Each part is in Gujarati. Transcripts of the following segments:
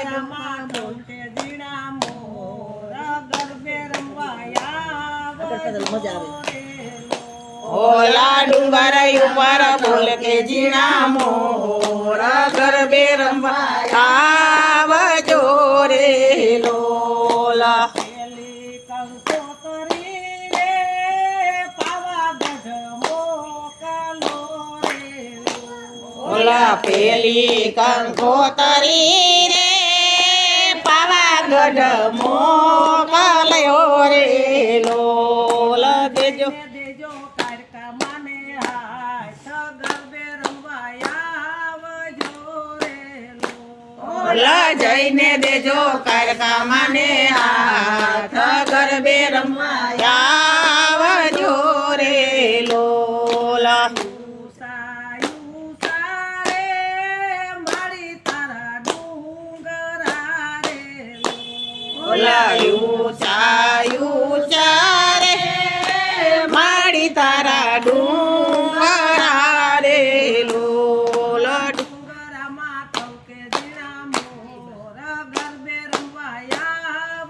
ડુંગરામાં ઢોલકે ઝીણા મોર ગરબે રમવાયા મજા આવે. ઓલા ડુંગર ઉપર બોલ કે જીણા મોર ગરબે રમવા જોરે લોલા પેલી કંકોતરી રે પાવાગઢ મોકલો રે લોલ દેજો. દેજો કારકા માને હાથ ગરબે રમવાયા આવજો રે ઓલા જઈને દેજો કારકામાને હાથ ગરબે રમવા ઓલા યુચાયું ચારે માડી તારા ડુંગરા રે લોલા ડુંગરામાં થવકે જીણા મોર ગરબે રમવાયા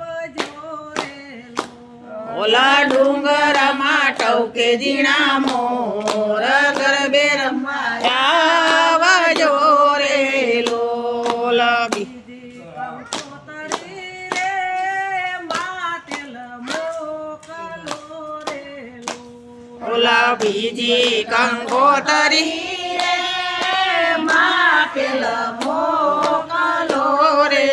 રે ઓલા ડુંગરમાં જીણા મોર ગરબે રમવા ઓલા બીજી કંકોતરી માપેલ મોકલો રે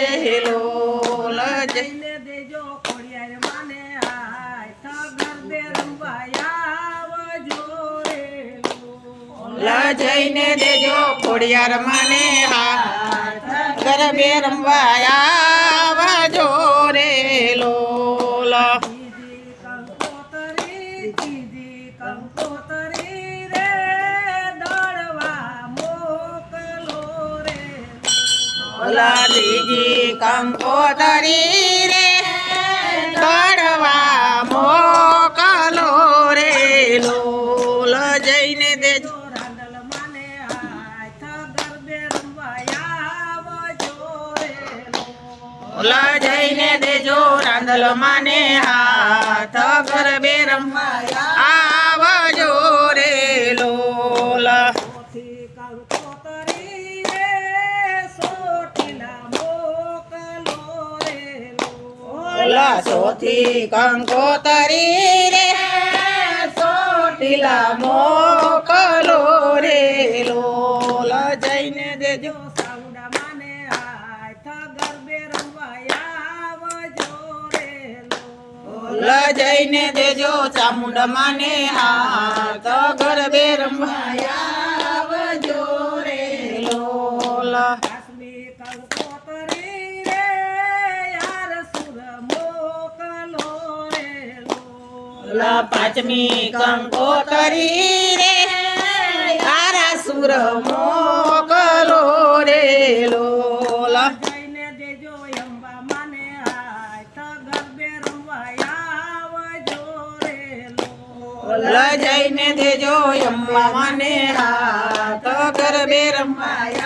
લોલ જઈને દેજો ખોડિયાર માને હાથ ગરબે રમવાયા આવજો રે ઓલા જઈને દેજો ખોડિયાર મને હાથ ગરબે રમવા ઓલા બીજી કંકોતરી રે મો મોકલો રે, લોલ જઈને દેજો રમવાયા ઓલા જઈને દેજો રાંદલ માને હાથ ગરબે રમવા. સોથી કંકોતરી રે, સોટીલા મોકલો રે, લોલા જઈને દેજો સાઉડા માને હાથ ગરબે રમવાયા રે ઓલા જઈને દેજો ચામુંડા માને હાથ ગરબે રમવા આવજો રે, લોલા ઓલા પાંચમી કંકોતરી રે તારા સુર મોકલો રે લોલા. જઈને દેજો અંબા મને હાથ ગરબે રમવાયા